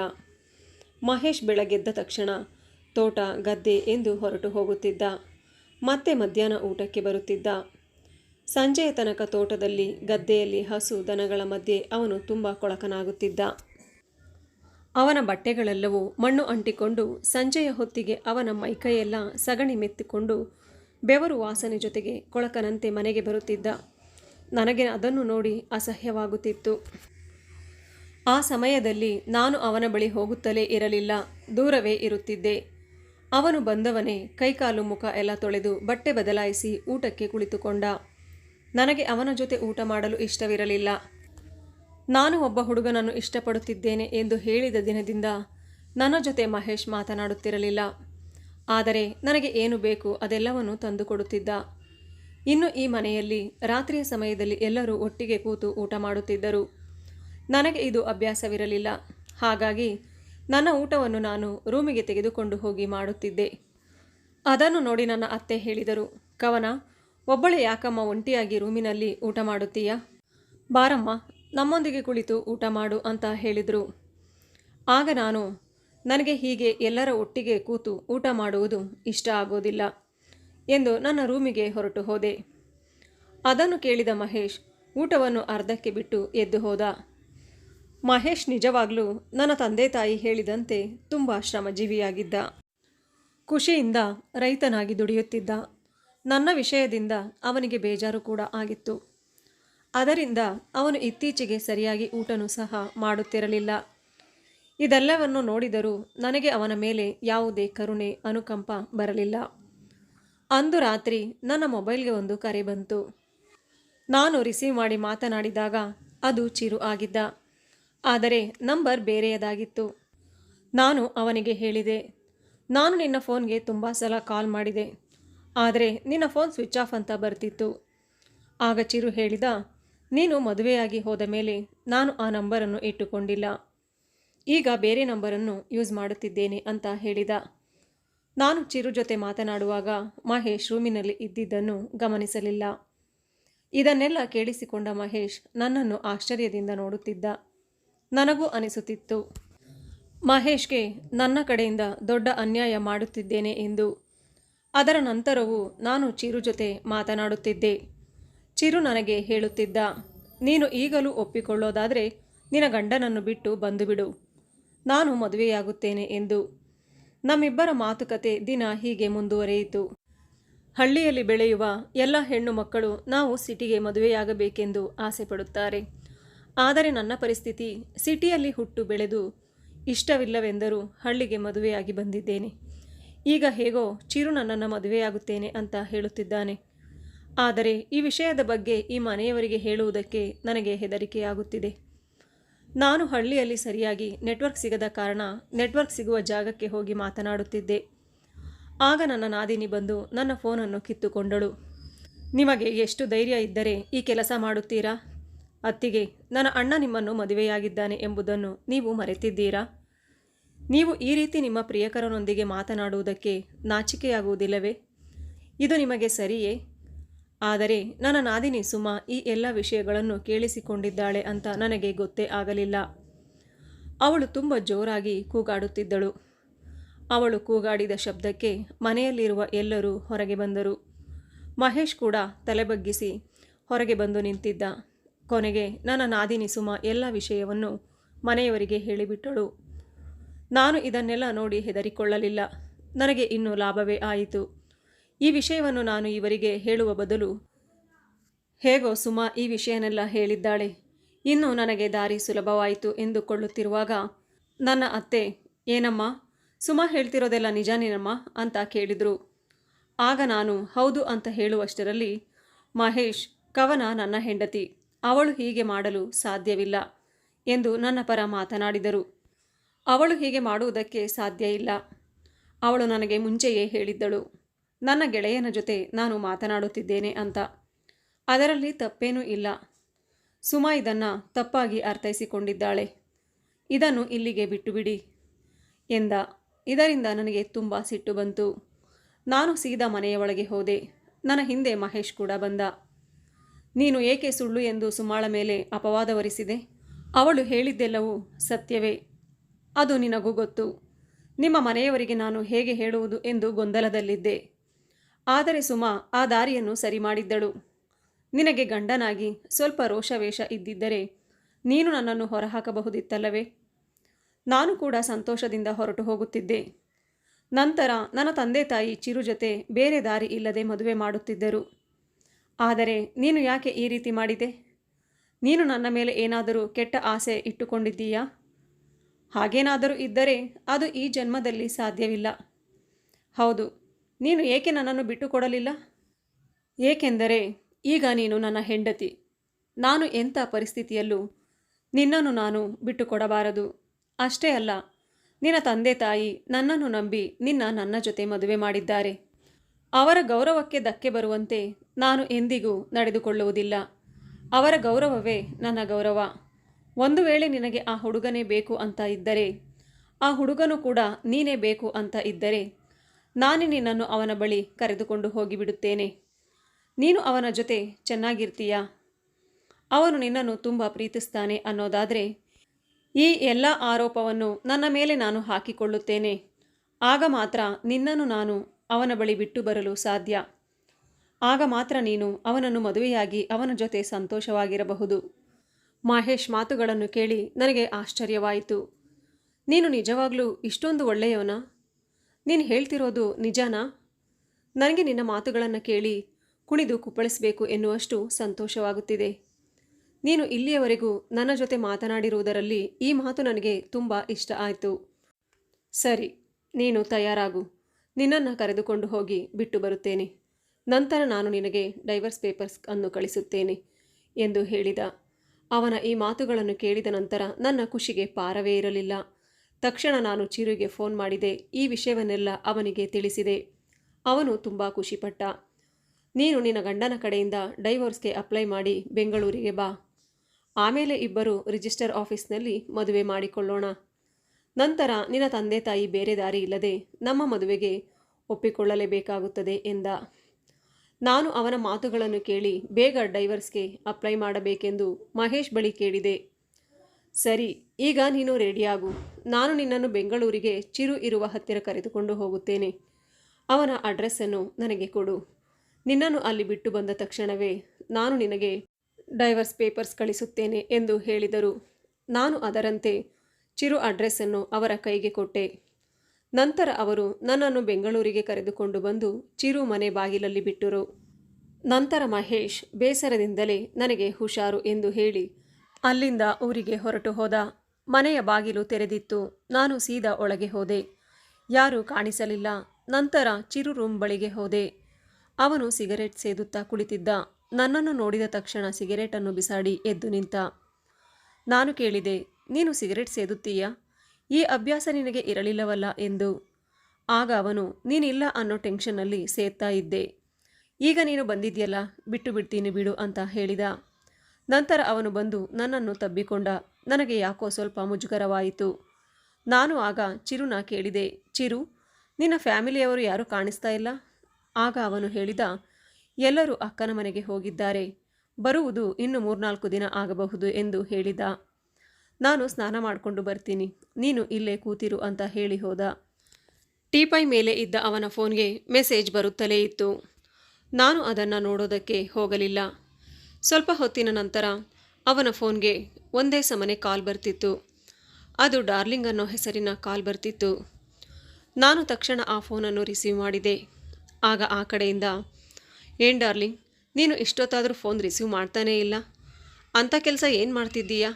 ಮಹೇಶ್ ಬೆಳಗ್ಗೆದ್ದ ತಕ್ಷಣ ತೋಟ, ಗದ್ದೆ ಎಂದು ಹೊರಟು ಹೋಗುತ್ತಿದ್ದ. ಮತ್ತೆ ಮಧ್ಯಾಹ್ನ ಊಟಕ್ಕೆ ಬರುತ್ತಿದ್ದ. ಸಂಜೆಯ ತನಕ ತೋಟದಲ್ಲಿ ಗದ್ದೆಯಲ್ಲಿ ಹಸು ದನಗಳ ಮಧ್ಯೆ ಅವನು ತುಂಬ ಕೊಳಕನಾಗುತ್ತಿದ್ದ. ಅವನ ಬಟ್ಟೆಗಳೆಲ್ಲವೂ ಮಣ್ಣು ಅಂಟಿಕೊಂಡು ಸಂಜೆಯ ಹೊತ್ತಿಗೆ ಅವನ ಮೈಕೈಯೆಲ್ಲ ಸಗಣಿ ಮೆತ್ತಿಕೊಂಡು ಬೆವರು ವಾಸನೆ ಜೊತೆಗೆ ಕೊಳಕನಂತೆ ಮನೆಗೆ ಬರುತ್ತಿದ್ದ. ನನಗೆ ಅದನ್ನು ನೋಡಿ ಅಸಹ್ಯವಾಗುತ್ತಿತ್ತು. ಆ ಸಮಯದಲ್ಲಿ ನಾನು ಅವನ ಬಳಿ ಹೋಗುತ್ತಲೇ ಇರಲಿಲ್ಲ. ದೂರವೇ ಇರುತ್ತಿದ್ದೆ. ಅವನು ಬಂದವನೇ ಕೈಕಾಲು ಮುಖ ಎಲ್ಲ ತೊಳೆದು ಬಟ್ಟೆ ಬದಲಾಯಿಸಿ ಊಟಕ್ಕೆ ಕುಳಿತುಕೊಂಡ. ನನಗೆ ಅವನ ಜೊತೆ ಊಟ ಮಾಡಲು ಇಷ್ಟವಿರಲಿಲ್ಲ. ನಾನು ಒಬ್ಬ ಹುಡುಗನನ್ನು ಇಷ್ಟಪಡುತ್ತಿದ್ದೇನೆ ಎಂದು ಹೇಳಿದ ದಿನದಿಂದ ನನ್ನ ಜೊತೆ ಮಹೇಶ್ ಮಾತನಾಡುತ್ತಿರಲಿಲ್ಲ. ಆದರೆ ನನಗೆ ಏನು ಬೇಕು ಅದೆಲ್ಲವನ್ನು ತಂದುಕೊಡುತ್ತಿದ್ದ. ಇನ್ನು ಈ ಮನೆಯಲ್ಲಿ ರಾತ್ರಿಯ ಸಮಯದಲ್ಲಿ ಎಲ್ಲರೂ ಒಟ್ಟಿಗೆ ಕೂತು ಊಟ ಮಾಡುತ್ತಿದ್ದರು. ನನಗೆ ಇದು ಅಭ್ಯಾಸವಿರಲಿಲ್ಲ. ಹಾಗಾಗಿ ನನ್ನ ಊಟವನ್ನು ನಾನು ರೂಮಿಗೆ ತೆಗೆದುಕೊಂಡು ಹೋಗಿ ಮಾಡುತ್ತಿದ್ದೆ. ಅದನ್ನು ನೋಡಿ ನನ್ನ ಅತ್ತೆ ಹೇಳಿದರು, ಕವನ, ಒಬ್ಬಳೆ ಯಾಕಮ್ಮ ಒಂಟಿಯಾಗಿ ರೂಮಿನಲ್ಲಿ ಊಟ ಮಾಡುತ್ತೀಯಾ? ಬಾರಮ್ಮ ನಮ್ಮೊಂದಿಗೆ ಕುಳಿತು ಊಟ ಮಾಡು ಅಂತ ಹೇಳಿದರು. ಆಗ ನಾನು, ನನಗೆ ಹೀಗೆ ಎಲ್ಲರ ಒಟ್ಟಿಗೆ ಕೂತು ಊಟ ಮಾಡುವುದು ಇಷ್ಟ ಆಗೋದಿಲ್ಲ ಎಂದು ನನ್ನ ರೂಮಿಗೆ ಹೊರಟು ಹೋದೆ. ಅದನ್ನು ಕೇಳಿದ ಮಹೇಶ್ ಊಟವನ್ನು ಅರ್ಧಕ್ಕೆ ಬಿಟ್ಟು ಎದ್ದು ಹೋದ. ಮಹೇಶ್ ನಿಜವಾಗಲೂ ನನ್ನ ತಂದೆ ತಾಯಿ ಹೇಳಿದಂತೆ ತುಂಬ ಶ್ರಮಜೀವಿಯಾಗಿದ್ದ. ಖುಷಿಯಿಂದ ರೈತನಾಗಿ ದುಡಿಯುತ್ತಿದ್ದ. ನನ್ನ ವಿಷಯದಿಂದ ಅವನಿಗೆ ಬೇಜಾರು ಕೂಡ ಆಗಿತ್ತು. ಅದರಿಂದ ಅವನು ಇತ್ತೀಚೆಗೆ ಸರಿಯಾಗಿ ಊಟನೂ ಸಹ ಮಾಡುತ್ತಿರಲಿಲ್ಲ. ಇದೆಲ್ಲವನ್ನು ನೋಡಿದರೂ ನನಗೆ ಅವನ ಮೇಲೆ ಯಾವುದೇ ಕರುಣೆ, ಅನುಕಂಪ ಬರಲಿಲ್ಲ. ಅಂದು ರಾತ್ರಿ ನನ್ನ ಮೊಬೈಲ್ಗೆ ಒಂದು ಕರೆ ಬಂತು. ನಾನು ರಿಸೀವ್ ಮಾಡಿ ಮಾತನಾಡಿದಾಗ ಅದು ಚಿರು ಆಗಿದ್ದ. ಆದರೆ ನಂಬರ್ ಬೇರೆಯದಾಗಿತ್ತು. ನಾನು ಅವನಿಗೆ ಹೇಳಿದೆ, ನಾನು ನಿನ್ನ ಫೋನ್ಗೆ ತುಂಬ ಸಲ ಕಾಲ್ ಮಾಡಿದೆ. ಆದರೆ ನಿನ್ನ ಫೋನ್ ಸ್ವಿಚ್ ಆಫ್ ಅಂತ ಬರ್ತಿತ್ತು. ಆಗ ಚಿರು ಹೇಳಿದ ನೀನು ಮದುವೆಯಾಗಿ ಹೋದ ಮೇಲೆ ನಾನು ಆ ನಂಬರನ್ನು ಇಟ್ಟುಕೊಂಡಿಲ್ಲ. ಈಗ ಬೇರೆ ನಂಬರನ್ನು ಯೂಸ್ ಮಾಡುತ್ತಿದ್ದೇನೆ ಅಂತ ಹೇಳಿದ. ನಾನು ಚಿರು ಜೊತೆ ಮಾತನಾಡುವಾಗ ಮಹೇಶ್ ರೂಮಿನಲ್ಲಿ ಇದ್ದಿದ್ದನ್ನು ಗಮನಿಸಲಿಲ್ಲ. ಇದನ್ನೆಲ್ಲ ಕೇಳಿಸಿಕೊಂಡ ಮಹೇಶ್ ನನ್ನನ್ನು ಆಶ್ಚರ್ಯದಿಂದ ನೋಡುತ್ತಿದ್ದ. ನನಗೂ ಅನಿಸುತ್ತಿತ್ತು. ಮಹೇಶ್ಗೆ ನನ್ನ ಕಡೆಯಿಂದ ದೊಡ್ಡ ಅನ್ಯಾಯ ಮಾಡುತ್ತಿದ್ದೇನೆ ಎಂದು. ಅದರ ನಂತರವೂ ನಾನು ಚಿರು ಜೊತೆ ಮಾತನಾಡುತ್ತಿದ್ದೆ. ಚಿರು ನನಗೆ ಹೇಳುತ್ತಿದ್ದ, ನೀನು ಈಗಲೂ ಒಪ್ಪಿಕೊಳ್ಳೋದಾದರೆ ನಿನ್ನ ಗಂಡನನ್ನು ಬಿಟ್ಟು ಬಂದುಬಿಡು. ನಾನು ಮದುವೆಯಾಗುತ್ತೇನೆ ಎಂದು. ನಮ್ಮಿಬ್ಬರ ಮಾತುಕತೆ ದಿನ ಹೀಗೆ ಮುಂದುವರೆಯಿತು. ಹಳ್ಳಿಯಲ್ಲಿ ಬೆಳೆಯುವ ಎಲ್ಲ ಹೆಣ್ಣು ಮಕ್ಕಳು ನಾವು ಸಿಟಿಗೆ ಮದುವೆಯಾಗಬೇಕೆಂದು ಆಸೆ ಪಡುತ್ತಾರೆ ಆದರೆ ನನ್ನ ಪರಿಸ್ಥಿತಿ ಸಿಟಿಯಲ್ಲಿ ಹುಟ್ಟು ಬೆಳೆದು ಇಷ್ಟವಿಲ್ಲವೆಂದರೂ ಹಳ್ಳಿಗೆ ಮದುವೆಯಾಗಿ ಬಂದಿದ್ದೇನೆ. ಈಗ ಹೇಗೋ ಚಿರು ನನ್ನನ್ನು ಮದುವೆಯಾಗುತ್ತೇನೆ ಅಂತ ಹೇಳುತ್ತಿದ್ದಾನೆ. ಆದರೆ ಈ ವಿಷಯದ ಬಗ್ಗೆ ಈ ಮನೆಯವರಿಗೆ ಹೇಳುವುದಕ್ಕೆ ನನಗೆ ಹೆದರಿಕೆಯಾಗುತ್ತಿದೆ. ನಾನು ಹಳ್ಳಿಯಲ್ಲಿ ಸರಿಯಾಗಿ ನೆಟ್ವರ್ಕ್ ಸಿಗದ ಕಾರಣ ನೆಟ್ವರ್ಕ್ ಸಿಗುವ ಜಾಗಕ್ಕೆ ಹೋಗಿ ಮಾತನಾಡುತ್ತಿದ್ದೆ. ಆಗ ನನ್ನ ನಾದಿನಿ ಬಂದು ನನ್ನ ಫೋನನ್ನು ಕಿತ್ತುಕೊಂಡಳು. ನಿಮಗೆ ಎಷ್ಟು ಧೈರ್ಯ ಇದ್ದರೆ ಈ ಕೆಲಸ ಮಾಡುತ್ತೀರಾ? ಅತ್ತಿಗೆ, ನನ್ನ ಅಣ್ಣ ನಿಮ್ಮನ್ನು ಮದುವೆಯಾಗಿದ್ದಾನೆ ಎಂಬುದನ್ನು ನೀವು ಮರೆತಿದ್ದೀರಾ? ನೀವು ಈ ರೀತಿ ನಿಮ್ಮ ಪ್ರಿಯಕರನೊಂದಿಗೆ ಮಾತನಾಡುವುದಕ್ಕೆ ನಾಚಿಕೆಯಾಗುವುದಿಲ್ಲವೇ? ಇದು ನಿಮಗೆ ಸರಿಯೇ? ಆದರೆ ನನ್ನ ನಾದಿನಿ ಸುಮ ಈ ಎಲ್ಲ ವಿಷಯಗಳನ್ನು ಕೇಳಿಸಿಕೊಂಡಿದ್ದಾಳೆ ಅಂತ ನನಗೆ ಗೊತ್ತೇ ಆಗಲಿಲ್ಲ. ಅವಳು ತುಂಬ ಜೋರಾಗಿ ಕೂಗಾಡುತ್ತಿದ್ದಳು. ಅವಳು ಕೂಗಾಡಿದ ಶಬ್ದಕ್ಕೆ ಮನೆಯಲ್ಲಿರುವ ಎಲ್ಲರೂ ಹೊರಗೆ ಬಂದರು. ಮಹೇಶ್ ಕೂಡ ತಲೆಬಗ್ಗಿಸಿ ಹೊರಗೆ ಬಂದು ನಿಂತಿದ್ದ. ಕೊನೆಗೆ ನನ್ನ ನಾದಿನಿ ಸುಮ ಎಲ್ಲ ವಿಷಯವನ್ನು ಮನೆಯವರಿಗೆ ಹೇಳಿಬಿಟ್ಟಳು. ನಾನು ಇದನ್ನೆಲ್ಲ ನೋಡಿ ಹೆದರಿಕೊಳ್ಳಲಿಲ್ಲ. ನನಗೆ ಇನ್ನೂ ಲಾಭವೇ ಆಯಿತು. ಈ ವಿಷಯವನ್ನು ನಾನು ಇವರಿಗೆ ಹೇಳುವ ಬದಲು, ಹೇಗೋ ಸುಮಾ ಈ ವಿಷಯನೆಲ್ಲ ಹೇಳಿದ್ದಾಳೆ. ಇನ್ನು ನನಗೆ ದಾರಿ ಸುಲಭವಾಯಿತು ಎಂದುಕೊಳ್ಳುತ್ತಿರುವಾಗ, ನನ್ನ ಅತ್ತೆ, ಏನಮ್ಮ? ಸುಮಾ ಹೇಳ್ತಿರೋದೆಲ್ಲ ನಿಜಾನೇನಮ್ಮ? ಅಂತ ಕೇಳಿದರು. ಆಗ ನಾನು, ಹೌದು ಅಂತ ಹೇಳುವಷ್ಟರಲ್ಲಿ, ಮಹೇಶ್, ಕವನ ನನ್ನ ಹೆಂಡತಿ, ಅವಳು ಹೀಗೆ ಮಾಡಲು ಸಾಧ್ಯವಿಲ್ಲ ಎಂದು ನನ್ನ ಪರ ಮಾತನಾಡಿದರು. ಅವಳು ಹೀಗೆ ಮಾಡುವುದಕ್ಕೆ ಸಾಧ್ಯ ಇಲ್ಲ. ಅವಳು ನನಗೆ ಮುಂಚೆಯೇ ಹೇಳಿದ್ದಳು. ನನ್ನ ಗೆಳೆಯನ ಜೊತೆ ನಾನು ಮಾತನಾಡುತ್ತಿದ್ದೇನೆ ಅಂತ. ಅದರಲ್ಲಿ ತಪ್ಪೇನೂ ಇಲ್ಲ. ಸುಮಾ ಇದನ್ನು ತಪ್ಪಾಗಿ ಅರ್ಥೈಸಿಕೊಂಡಿದ್ದಾಳೆ. ಇದನ್ನು ಇಲ್ಲಿಗೆ ಬಿಟ್ಟುಬಿಡಿ ಎಂದ. ಇದರಿಂದ ನನಗೆ ತುಂಬ ಸಿಟ್ಟು ಬಂತು. ನಾನು ಸೀದಾ ಮನೆಯ ಒಳಗೆ ಹೋದೆ. ನನ್ನ ಹಿಂದೆ ಮಹೇಶ್ ಕೂಡ ಬಂದ. ನೀನು ಏಕೆ ಸುಳ್ಳು ಎಂದು ಸುಮಾಳ ಮೇಲೆ ಅಪವಾದ ಹೊರಿಸಿದೆ? ಅವಳು ಹೇಳಿದ್ದೆಲ್ಲವೂ ಸತ್ಯವೇ. ಅದು ನಿನಗೂ ಗೊತ್ತು. ನಿಮ್ಮ ಮನೆಯವರಿಗೆ ನಾನು ಹೇಗೆ ಹೇಳುವುದು ಎಂದು ಗೊಂದಲದಲ್ಲಿದ್ದೆ. ಆದರೆ ಸುಮಾ ಆ ದಾರಿಯನ್ನು ಸರಿ ಮಾಡಿದ್ದಳು ನಿನಗೆ ಗಂಡನಾಗಿ ಸ್ವಲ್ಪ ರೋಷವೇಷ ಇದ್ದಿದ್ದರೆ ನೀನು ನನ್ನನ್ನು ಹೊರಹಾಕಬಹುದಿತ್ತಲ್ಲವೇ? ನಾನು ಕೂಡ ಸಂತೋಷದಿಂದ ಹೊರಟು ಹೋಗುತ್ತಿದ್ದೆ. ನಂತರ ನನ್ನ ತಂದೆ ತಾಯಿ ಚಿರು ಜೊತೆ ಬೇರೆ ದಾರಿ ಇಲ್ಲದೆ ಮದುವೆ ಮಾಡುತ್ತಿದ್ದರು. ಆದರೆ ನೀನು ಯಾಕೆ ಈ ರೀತಿ ಮಾಡಿದೆ? ನೀನು ನನ್ನ ಮೇಲೆ ಏನಾದರೂ ಕೆಟ್ಟ ಆಸೆ ಇಟ್ಟುಕೊಂಡಿದ್ದೀಯಾ? ಹಾಗೇನಾದರೂ ಇದ್ದರೆ ಅದು ಈ ಜನ್ಮದಲ್ಲಿ ಸಾಧ್ಯವಿಲ್ಲ. ಹೌದು ನೀನು ಏಕೆ ನನ್ನನ್ನು ಬಿಟ್ಟುಕೊಡಲಿಲ್ಲ? ಏಕೆಂದರೆ ಈಗ ನೀನು ನನ್ನ ಹೆಂಡತಿ. ನಾನು ಎಂಥ ಪರಿಸ್ಥಿತಿಯಲ್ಲೂ ನಿನ್ನನ್ನು ನಾನು ಬಿಟ್ಟುಕೊಡಬಾರದು. ಅಷ್ಟೇ ಅಲ್ಲ, ನಿನ್ನ ತಂದೆ ತಾಯಿ ನನ್ನನ್ನು ನಂಬಿ ನಿನ್ನ ನನ್ನ ಜೊತೆ ಮದುವೆ ಮಾಡಿದ್ದಾರೆ. ಅವರ ಗೌರವಕ್ಕೆ ಧಕ್ಕೆ ಬರುವಂತೆ ನಾನು ಎಂದಿಗೂ ನಡೆದುಕೊಳ್ಳುವುದಿಲ್ಲ. ಅವರ ಗೌರವವೇ ನನ್ನ ಗೌರವ. ಒಂದು ವೇಳೆ ನಿನಗೆ ಆ ಹುಡುಗನೇ ಬೇಕು ಅಂತ ಇದ್ದರೆ, ಆ ಹುಡುಗನು ಕೂಡ ನೀನೇ ಬೇಕು ಅಂತ ಇದ್ದರೆ ನಾನೇ ನಿನ್ನನ್ನು ಅವನ ಬಳಿ ಕರೆದುಕೊಂಡು ಹೋಗಿಬಿಡುತ್ತೇನೆ. ನೀನು ಅವನ ಜೊತೆ ಚೆನ್ನಾಗಿರ್ತೀಯ? ಅವನು ನಿನ್ನನ್ನು ತುಂಬ ಪ್ರೀತಿಸ್ತಾನೆ ಅನ್ನೋದಾದರೆ, ಈ ಎಲ್ಲ ಆರೋಪವನ್ನು ನನ್ನ ಮೇಲೆ ನಾನು ಹಾಕಿಕೊಳ್ಳುತ್ತೇನೆ. ಆಗ ಮಾತ್ರ ನಿನ್ನನ್ನು ನಾನು ಅವನ ಬಳಿ ಬಿಟ್ಟು ಬರಲು ಸಾಧ್ಯ. ಆಗ ಮಾತ್ರ ನೀನು ಅವನನ್ನು ಮದುವೆಯಾಗಿ ಅವನ ಜೊತೆ ಸಂತೋಷವಾಗಿರಬಹುದು. ಮಹೇಶ್ ಮಾತುಗಳನ್ನು ಕೇಳಿ ನನಗೆ ಆಶ್ಚರ್ಯವಾಯಿತು. ನೀನು ನಿಜವಾಗಲೂ ಇಷ್ಟೊಂದು ಒಳ್ಳೆಯವನಾ? ನೀನು ಹೇಳ್ತಿರೋದು ನಿಜಾನಾ? ನನಗೆ ನಿನ್ನ ಮಾತುಗಳನ್ನು ಕೇಳಿ ಕುಣಿದು ಕುಪ್ಪಳಿಸಬೇಕು ಎನ್ನುವಷ್ಟು ಸಂತೋಷವಾಗುತ್ತಿದೆ. ನೀನು ಇಲ್ಲಿಯವರೆಗೂ ನನ್ನ ಜೊತೆ ಮಾತನಾಡಿರುವುದರಲ್ಲಿ ಈ ಮಾತು ನನಗೆ ತುಂಬ ಇಷ್ಟ ಆಯಿತು. ಸರಿ, ನೀನು ತಯಾರಾಗು. ನಿನ್ನನ್ನು ಕರೆದುಕೊಂಡು ಹೋಗಿ ಬಿಟ್ಟು ಬರುತ್ತೇನೆ. ನಂತರ ನಾನು ನಿನಗೆ ಡೈವರ್ಸ್ ಪೇಪರ್ಸ್ ಅನ್ನು ಕಳಿಸುತ್ತೇನೆ ಎಂದು ಹೇಳಿದ. ಅವನ ಈ ಮಾತುಗಳನ್ನು ಕೇಳಿದ ನಂತರ ನನ್ನ ಖುಷಿಗೆ ಪಾರವೇ ಇರಲಿಲ್ಲ. ತಕ್ಷಣ ನಾನು ಚಿರುಗೆ ಫೋನ್ ಮಾಡಿದೆ. ಈ ವಿಷಯವನ್ನೆಲ್ಲ ಅವನಿಗೆ ತಿಳಿಸಿದೆ. ಅವನು ತುಂಬ ಖುಷಿಪಟ್ಟ. ನೀನು ನಿನ್ನ ಗಂಡನ ಕಡೆಯಿಂದ ಡೈವೋರ್ಸ್ಗೆ ಅಪ್ಲೈ ಮಾಡಿ ಬೆಂಗಳೂರಿಗೆ ಬಾ. ಆಮೇಲೆ ಇಬ್ಬರು ರಿಜಿಸ್ಟರ್ ಆಫೀಸ್ನಲ್ಲಿ ಮದುವೆ ಮಾಡಿಕೊಳ್ಳೋಣ. ನಂತರ ನಿನ್ನ ತಂದೆ ತಾಯಿ ಬೇರೆ ದಾರಿ ಇಲ್ಲದೆ ನಮ್ಮ ಮದುವೆಗೆ ಒಪ್ಪಿಕೊಳ್ಳಲೇಬೇಕಾಗುತ್ತದೆ ಎಂದ. ನಾನು ಅವನ ಮಾತುಗಳನ್ನು ಕೇಳಿ ಬೇಗ ಡೈವರ್ಸ್ಗೆ ಅಪ್ಲೈ ಮಾಡಬೇಕೆಂದು ಮಹೇಶ್ ಬಳಿ ಕೇಳಿದೆ. ಸರಿ, ಈಗ ನೀನು ರೆಡಿಯಾಗು ನಾನು ನಿನ್ನನ್ನು ಬೆಂಗಳೂರಿಗೆ ಚಿರು ಇರುವ ಹತ್ತಿರ ಕರೆದುಕೊಂಡು ಹೋಗುತ್ತೇನೆ. ಅವನ ಅಡ್ರೆಸ್ಸನ್ನು ನನಗೆ ಕೊಡು. ನಿನ್ನನ್ನು ಅಲ್ಲಿ ಬಿಟ್ಟು ಬಂದ ತಕ್ಷಣವೇ ನಾನು ನಿನಗೆ ಡೈವರ್ಸ್ ಪೇಪರ್ಸ್ ಕಳಿಸುತ್ತೇನೆ ಎಂದು ಹೇಳಿದರು. ನಾನು ಅದರಂತೆ ಚಿರು ಅಡ್ರೆಸ್ಸನ್ನು ಅವರ ಕೈಗೆ ಕೊಟ್ಟೆ. ನಂತರ ಅವರು ನನ್ನನ್ನು ಬೆಂಗಳೂರಿಗೆ ಕರೆದುಕೊಂಡು ಬಂದು ಚಿರು ಮನೆ ಬಾಗಿಲಲ್ಲಿ ಬಿಟ್ಟರು. ನಂತರ ಮಹೇಶ್ ಬೇಸರದಿಂದಲೇ ನನಗೆ ಹುಷಾರು ಎಂದು ಹೇಳಿ ಅಲ್ಲಿಂದ ಊರಿಗೆ ಹೊರಟು ಹೋದ. ಮನೆಯ ಬಾಗಿಲು ತೆರೆದಿತ್ತು. ನಾನು ಸೀದಾ ಒಳಗೆ ಹೋದೆ. ಯಾರೂ ಕಾಣಿಸಲಿಲ್ಲ. ನಂತರ ಚಿರು ರೂಮ್ ಬಳಿಗೆ ಹೋದೆ. ಅವನು ಸಿಗರೆಟ್ ಸೇದುತ್ತಾ ಕುಳಿತಿದ್ದ. ನನ್ನನ್ನು ನೋಡಿದ ತಕ್ಷಣ ಸಿಗರೇಟನ್ನು ಬಿಸಾಡಿ ಎದ್ದು ನಿಂತ. ನಾನು ಕೇಳಿದೆ, ನೀನು ಸಿಗರೆಟ್ ಸೇದುತ್ತೀಯಾ? ಈ ಅಭ್ಯಾಸ ನಿನಗೆ ಇರಲಿಲ್ಲವಲ್ಲ? ಎಂದು. ಆಗ ಅವನು, ನೀನಿಲ್ಲ ಅನ್ನೋ ಟೆನ್ಷನ್ನಲ್ಲಿ ಸೇದ್ತಾ ಇದ್ದೆ. ಈಗ ನೀನು ಬಂದಿದ್ಯಲ್ಲ, ಬಿಟ್ಟು ಬಿಡ್ತೀನಿ ಬಿಡು ಅಂತ ಹೇಳಿದ. ನಂತರ ಅವನು ಬಂದು ನನ್ನನ್ನು ತಬ್ಬಿಕೊಂಡ. ನನಗೆ ಯಾಕೋ ಸ್ವಲ್ಪ ಮುಜುಗರವಾಯಿತು. ನಾನು ಆಗ ಚಿರುನ ಕೇಳಿದೆ, ಚಿರು, ನಿನ್ನ ಫ್ಯಾಮಿಲಿಯವರು ಯಾರೂ ಕಾಣಿಸ್ತಾ ಇಲ್ಲ? ಆಗ ಅವನು ಹೇಳಿದ, ಎಲ್ಲರೂ ಅಕ್ಕನ ಮನೆಗೆ ಹೋಗಿದ್ದಾರೆ. ಬರುವುದು ಇನ್ನು ಮೂರ್ನಾಲ್ಕು ದಿನ ಆಗಬಹುದು ಎಂದು ಹೇಳಿದ. ನಾನು ಸ್ನಾನ ಮಾಡಿಕೊಂಡು ಬರ್ತೀನಿ. ನೀನು ಇಲ್ಲೇ ಕೂತಿರು ಅಂತ ಹೇಳಿ ಹೋದ. ಟೀಪೈ ಮೇಲೆ ಇದ್ದ ಅವನ ಫೋನ್ಗೆ ಮೆಸೇಜ್ ಬರುತ್ತಲೇ ಇತ್ತು. ನಾನು ಅದನ್ನು ನೋಡೋದಕ್ಕೆ ಹೋಗಲಿಲ್ಲ. ಸ್ವಲ್ಪ ಹೊತ್ತಿನ ನಂತರ ಅವನ ಫೋನ್ಗೆ ಒಂದೇ ಸಮನೆ ಕಾಲ್ ಬರ್ತಿತ್ತು. ಅದು ಡಾರ್ಲಿಂಗ್ ಅನ್ನೋ ಹೆಸರಿನ ಕಾಲ್ ಬರ್ತಿತ್ತು. ನಾನು ತಕ್ಷಣ ಆ ಫೋನನ್ನು ರಿಸೀವ್ ಮಾಡಿದೆ. ಆಗ ಆ ಕಡೆಯಿಂದ, ಏನು ಡಾರ್ಲಿಂಗ್, ನೀನು ಇಷ್ಟೊತ್ತಾದರೂ ಫೋನ್ ರಿಸೀವ್ ಮಾಡ್ತಾನೇ ಇಲ್ಲ? ಅಂಥ ಕೆಲಸ ಏನು ಮಾಡ್ತಿದ್ದೀಯಾ?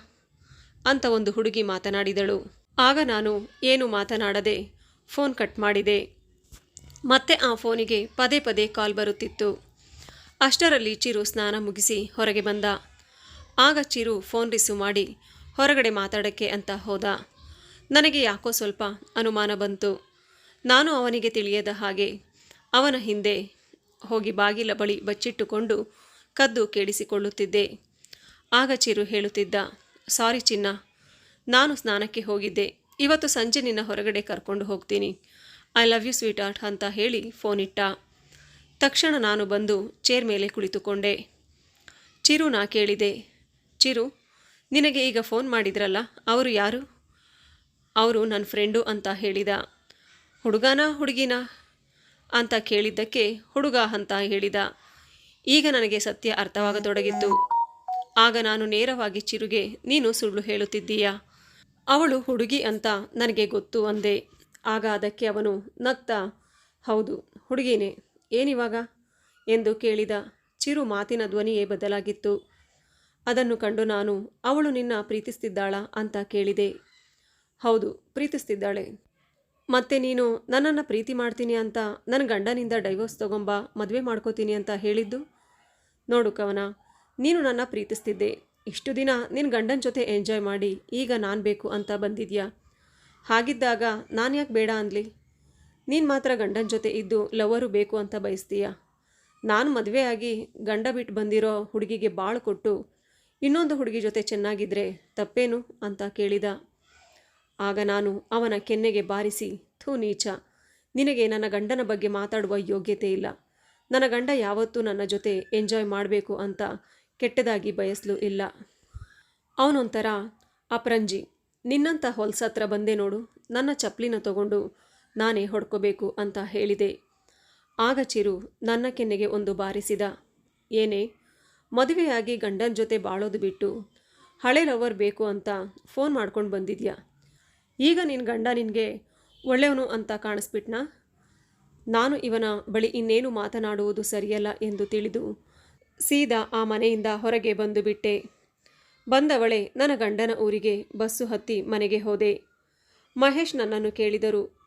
ಅಂತ ಒಂದು ಹುಡುಗಿ ಮಾತನಾಡಿದಳು. ಆಗ ನಾನು ಏನು ಮಾತನಾಡದೆ ಫೋನ್ ಕಟ್ ಮಾಡಿದೆ. ಮತ್ತೆ ಆ ಫೋನಿಗೆ ಪದೇ ಪದೇ ಕಾಲ್ ಬರುತ್ತಿತ್ತು. ಅಷ್ಟರಲ್ಲಿ ಚಿರು ಸ್ನಾನ ಮುಗಿಸಿ ಹೊರಗೆ ಬಂದ. ಆಗ ಚಿರು ಫೋನ್ ರಿಸೀವ್ ಮಾಡಿ, ಹೊರಗಡೆ ಮಾತಾಡೋಕ್ಕೆ ಅಂತ ಹೋದ. ನನಗೆ ಯಾಕೋ ಸ್ವಲ್ಪ ಅನುಮಾನ ಬಂತು. ನಾನು ಅವನಿಗೆ ತಿಳಿಯದ ಹಾಗೆ ಅವನ ಹಿಂದೆ ಹೋಗಿ ಬಾಗಿಲ ಬಳಿ ಬಚ್ಚಿಟ್ಟುಕೊಂಡು ಕದ್ದು ಕೇಳಿಸಿಕೊಳ್ಳುತ್ತಿದ್ದೆ. ಆಗ ಚಿರು ಹೇಳುತ್ತಿದ್ದ, ಸಾರಿ ಚಿನ್ನ, ನಾನು ಸ್ನಾನಕ್ಕೆ ಹೋಗಿದ್ದೆ. ಇವತ್ತು ಸಂಜೆ ನಿನ್ನ ಹೊರಗಡೆ ಕರ್ಕೊಂಡು ಹೋಗ್ತೀನಿ. I love you sweetheart ಅಂತ ಹೇಳಿ ಫೋನ್ ಇಟ್ಟ. ತಕ್ಷಣ ನಾನು ಬಂದು ಚೇರ್ ಮೇಲೆ ಕುಳಿತುಕೊಂಡೆ. ಚಿರು ನಾ ಕೇಳಿದೆ, ಚಿರು, ನಿನಗೆ ಈಗ ಫೋನ್ ಮಾಡಿದ್ರಲ್ಲ, ಅವರು ಯಾರು? ಅವರು ನನ್ನ ಫ್ರೆಂಡು ಅಂತ ಹೇಳಿದ. ಹುಡುಗನ, ಹುಡುಗಿನ? ಅಂತ ಕೇಳಿದ್ದಕ್ಕೆ ಹುಡುಗ ಅಂತ ಹೇಳಿದ. ಈಗ ನನಗೆ ಸತ್ಯ ಅರ್ಥವಾಗತೊಡಗಿತ್ತು. ಆಗ ನಾನು ನೇರವಾಗಿ ಚಿರುಗೆ, ನೀನು ಸುಳ್ಳು ಹೇಳುತ್ತಿದ್ದೀಯಾ? ಅವಳು ಹುಡುಗಿ ಅಂತ ನನಗೆ ಗೊತ್ತು ಅಂದೆ. ಆಗ ಅದಕ್ಕೆ ಅವನು ನಗ್ತಾ, ಹೌದು, ಹುಡುಗಿನೇ. ಏನಿವಾಗ? ಎಂದು ಕೇಳಿದ ಚಿರು ಮಾತಿನ ಧ್ವನಿಯೇ ಬದಲಾಗಿತ್ತು. ಅದನ್ನು ಕಂಡು ನಾನು, ಅವಳು ನಿನ್ನ ಪ್ರೀತಿಸ್ತಿದ್ದಾಳಾ ಅಂತ ಕೇಳಿದೆ. ಹೌದು, ಪ್ರೀತಿಸ್ತಿದ್ದಾಳೆ. ಮತ್ತೆ ನೀನು ನನ್ನನ್ನು ಪ್ರೀತಿ ಮಾಡ್ತೀನಿ ಅಂತ ನನ್ನ ಗಂಡನಿಂದ ಡೈವೋರ್ಸ್ ತಗೊಂಬ ಮದುವೆ ಮಾಡ್ಕೋತೀನಿ ಅಂತ ಹೇಳಿದ್ದು? ನೋಡು ಕವನ, ನೀನು ನನ್ನ ಪ್ರೀತಿಸ್ತಿದ್ದೆ. ಇಷ್ಟು ದಿನ ನಿನ್ನ ಗಂಡನ ಜೊತೆ ಎಂಜಾಯ್ ಮಾಡಿ ಈಗ ನಾನು ಬೇಕು ಅಂತ ಬಂದಿದ್ಯಾ? ಹಾಗಿದ್ದಾಗ ನಾನು ಯಾಕೆ ಬೇಡ ಅನ್ಲಿ? ನೀನು ಮಾತ್ರ ಗಂಡನ ಜೊತೆ ಇದ್ದು ಲವರು ಬೇಕು ಅಂತ ಬಯಸ್ತೀಯ? ನಾನು ಮದುವೆಯಾಗಿ ಗಂಡ ಬಿಟ್ಟು ಬಂದಿರೋ ಹುಡುಗಿಗೆ ಬಾಳು ಕೊಟ್ಟು ಇನ್ನೊಂದು ಹುಡುಗಿ ಜೊತೆ ಚೆನ್ನಾಗಿದ್ರೆ ತಪ್ಪೇನು ಅಂತ ಕೇಳಿದ. ಆಗ ನಾನು ಅವನ ಕೆನ್ನೆಗೆ ಬಾರಿಸಿ, ಥೂ ನೀಚ, ನಿನಗೆ ನನ್ನ ಗಂಡನ ಬಗ್ಗೆ ಮಾತಾಡುವ ಯೋಗ್ಯತೆ ಇಲ್ಲ. ನನ್ನ ಗಂಡ ಯಾವತ್ತೂ ನನ್ನ ಜೊತೆ ಎಂಜಾಯ್ ಮಾಡಬೇಕು ಅಂತ ಕೆಟ್ಟದಾಗಿ ಬಯಸಲು ಇಲ್ಲ. ಅವನೊಂಥರ ಅಪ್ರಂಜಿ, ನಿನ್ನಂಥ ಹೊಲ್ಸತ್ರ ಬಂದೆ ನೋಡು. ನನ್ನ ಚಪ್ಪಲಿನ ತಗೊಂಡು ನಾನೇ ಹೊಡ್ಕೋಬೇಕು ಅಂತ ಹೇಳಿದೆ. ಆಗ ಚಿರು ನನ್ನ ಕೆನ್ನೆಗೆ ಒಂದು ಬಾರಿಸಿದ. ಏನೇ, ಮದುವೆಯಾಗಿ ಗಂಡನ ಜೊತೆ ಬಾಳೋದು ಬಿಟ್ಟು ಹಳೆ ಲವರ್ ಬೇಕು ಅಂತ ಫೋನ್ ಮಾಡ್ಕೊಂಡು ಬಂದಿದ್ಯಾ? ಈಗ ನಿನ್ನ ಗಂಡ ನಿನಗೆ ಒಳ್ಳೆಯವನು ಅಂತ ಕಾಣಿಸ್ಬಿಟ್ನಾ? ನಾನು ಇವನ ಬಳಿ ಇನ್ನೇನು ಮಾತನಾಡುವುದು ಸರಿಯಲ್ಲ ಎಂದು ತಿಳಿದು ಸೀದಾ ಆ ಮನೆಯಿಂದ ಹೊರಗೆ ಬಂದು ಬಿಟ್ಟೆ. ಬಂದವಳೆ ನನ್ನ ಗಂಡನ ಊರಿಗೆ ಬಸ್ಸು ಹತ್ತಿ ಮನೆಗೆ ಹೋದೆ. ಮಹೇಶ್ ನನ್ನನ್ನು ಕೇಳಿದರು.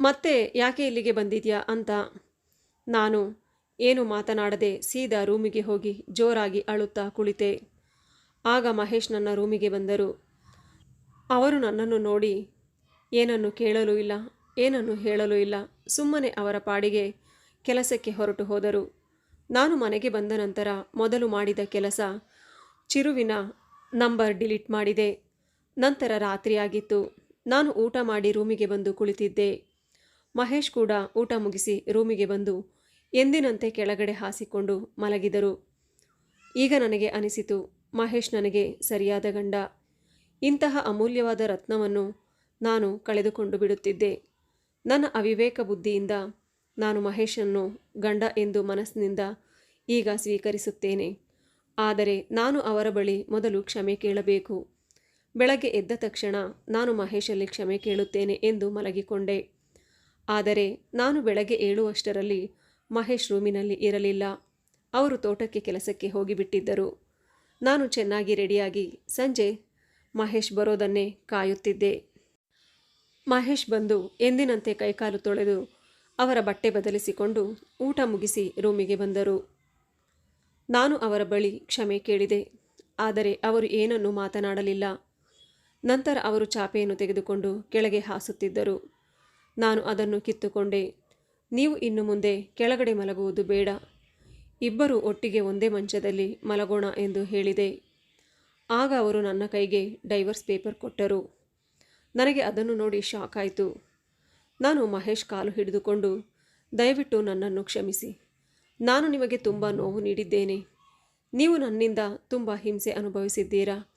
ಮತ್ತೆ ಯಾಕೆ ಇಲ್ಲಿಗೆ ಬಂದಿದ್ಯಾ ಅಂತ ನಾನು ಏನು ಮಾತನಾಡದೆ ಸೀದಾ ರೂಮಿಗೆ ಹೋಗಿ ಜೋರಾಗಿ ಅಳುತ್ತಾ ಕುಳಿತೆ. ಆಗ ಮಹೇಶ್ ನನ್ನ ರೂಮಿಗೆ ಬಂದರು. ಅವರು ನನ್ನನ್ನು ನೋಡಿ ಏನನ್ನು ಕೇಳಲು ಇಲ್ಲ, ಏನನ್ನು ಹೇಳಲು ಇಲ್ಲ. ಸುಮ್ಮನೆ ಅವರ ಪಾಡಿಗೆ ಕೆಲಸಕ್ಕೆ ಹೊರಟು ಹೋದರು. ನಾನು ಮನೆಗೆ ಬಂದ ನಂತರ ಮೊದಲು ಮಾಡಿದ ಕೆಲಸ ಚಿರುವಿನ ನಂಬರ್ ಡಿಲೀಟ್ ಮಾಡಿದೆ. ನಂತರ ರಾತ್ರಿಯಾಗಿತ್ತು. ನಾನು ಊಟ ಮಾಡಿ ರೂಮಿಗೆ ಬಂದು ಕುಳಿತಿದ್ದೆ. ಮಹೇಶ್ ಕೂಡ ಊಟ ಮುಗಿಸಿ ರೂಮಿಗೆ ಬಂದು ಎಂದಿನಂತೆ ಕೆಳಗಡೆ ಹಾಸಿಕೊಂಡು ಮಲಗಿದರು. ಈಗ ನನಗೆ ಅನಿಸಿತು, ಮಹೇಶ್ ನನಗೆ ಸರಿಯಾದ ಗಂಡ. ಇಂತಹ ಅಮೂಲ್ಯವಾದ ರತ್ನವನ್ನು ನಾನು ಕಳೆದುಕೊಂಡು ಬಿಡುತ್ತಿದ್ದೆ. ನನ್ನ ಅವಿವೇಕ ಬುದ್ಧಿಯಿಂದ ನಾನು ಮಹೇಶನ್ನು ಗಂಡ ಎಂದು ಮನಸ್ಸಿನಿಂದ ಈಗ ಸ್ವೀಕರಿಸುತ್ತೇನೆ. ಆದರೆ ನಾನು ಅವರ ಬಳಿ ಮೊದಲು ಕ್ಷಮೆ ಕೇಳಬೇಕು. ಬೆಳಗ್ಗೆ ಎದ್ದ ತಕ್ಷಣ ನಾನು ಮಹೇಶಲ್ಲಿ ಕ್ಷಮೆ ಕೇಳುತ್ತೇನೆ ಎಂದು ಮಲಗಿಕೊಂಡೆ. ಆದರೆ ನಾನು ಬೆಳಗ್ಗೆ ಏಳುವಷ್ಟರಲ್ಲಿ ಮಹೇಶ್ ರೂಮಿನಲ್ಲಿ ಇರಲಿಲ್ಲ. ಅವರು ತೋಟಕ್ಕೆ ಕೆಲಸಕ್ಕೆ ಹೋಗಿಬಿಟ್ಟಿದ್ದರು. ನಾನು ಚೆನ್ನಾಗಿ ರೆಡಿಯಾಗಿ ಸಂಜೆ ಮಹೇಶ್ ಬರೋದನ್ನೇ ಕಾಯುತ್ತಿದ್ದೆ. ಮಹೇಶ್ ಬಂದು ಎಂದಿನಂತೆ ಕೈಕಾಲು ತೊಳೆದು ಅವರ ಬಟ್ಟೆ ಬದಲಿಸಿಕೊಂಡು ಊಟ ಮುಗಿಸಿ ರೂಮಿಗೆ ಬಂದರು. ನಾನು ಅವರ ಬಳಿ ಕ್ಷಮೆ ಕೇಳಿದೆ. ಆದರೆ ಅವರು ಏನನ್ನೂ ಮಾತನಾಡಲಿಲ್ಲ. ನಂತರ ಅವರು ಚಾಪೆಯನ್ನು ತೆಗೆದುಕೊಂಡು ಕೆಳಗೆ ಹಾಸುತ್ತಿದ್ದರು. ನಾನು ಅದನ್ನು ಕಿತ್ತುಕೊಂಡೆ. ನೀವು ಇನ್ನು ಮುಂದೆ ಕೆಳಗಡೆ ಮಲಗುವುದು ಬೇಡ. ಇಬ್ಬರು ಒಟ್ಟಿಗೆ ಒಂದೇ ಮಂಚದಲ್ಲಿ ಮಲಗೋಣ ಎಂದು ಹೇಳಿದೆ. ಆಗ ಅವರು ನನ್ನ ಕೈಗೆ ಡೈವರ್ಸ್ ಪೇಪರ್ ಕೊಟ್ಟರು. ನನಗೆ ಅದನ್ನು ನೋಡಿ ಶಾಕ್ ಆಯಿತು. ನಾನು ಮಹೇಶ್ ಕಾಲು ಹಿಡಿದುಕೊಂಡು, ದಯವಿಟ್ಟು ನನ್ನನ್ನು ಕ್ಷಮಿಸಿ. ನಾನು ನಿಮಗೆ ತುಂಬ ನೋವು ನೀಡಿದ್ದೇನೆ. ನೀವು ನನ್ನಿಂದ ತುಂಬ ಹಿಂಸೆ ಅನುಭವಿಸಿದ್ದೀರಾ?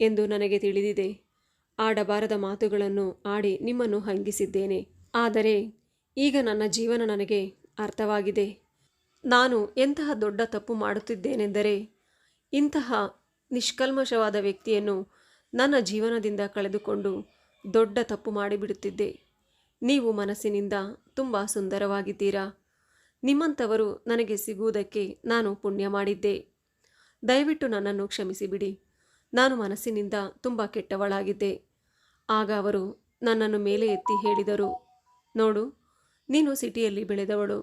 ಎಂದು ನನಗೆ ತಿಳಿದಿದೆ. ಆಡಬಾರದ ಮಾತುಗಳನ್ನು ಆಡಿ ನಿಮ್ಮನ್ನು ಹಂಗಿಸಿದ್ದೇನೆ. ಆದರೆ ಈಗ ನನ್ನ ಜೀವನ ನನಗೆ ಅರ್ಥವಾಗಿದೆ. ನಾನು ಎಂತಹ ದೊಡ್ಡ ತಪ್ಪು ಮಾಡುತ್ತಿದ್ದೇನೆಂದರೆ ಇಂತಹ ನಿಷ್ಕಲ್ಮಶವಾದ ವ್ಯಕ್ತಿಯನ್ನು ನನ್ನ ಜೀವನದಿಂದ ಕಳೆದುಕೊಂಡು ದೊಡ್ಡ ತಪ್ಪು ಮಾಡಿಬಿಡುತ್ತಿದ್ದೆ. ನೀವು ಮನಸ್ಸಿನಿಂದ ತುಂಬ ಸುಂದರವಾಗಿದ್ದೀರಾ. ನಿಮ್ಮಂಥವರು ನನಗೆ ಸಿಗುವುದಕ್ಕೆ ನಾನು ಪುಣ್ಯ ಮಾಡಿದ್ದೆ. ದಯವಿಟ್ಟು ನನ್ನನ್ನು ಕ್ಷಮಿಸಿಬಿಡಿ. ನಾನು ಮನಸ್ಸಿನಿಂದ ತುಂಬ ಕೆಟ್ಟವಳಾಗಿದ್ದೆ. ಆಗ ಅವರು ನನ್ನನ್ನು ಮೇಲೆ ಎತ್ತಿ ಹೇಳಿದರು. ನೋಡು, ನೀನು ಸಿಟಿಯಲ್ಲಿ ಬೆಳೆದವಳು.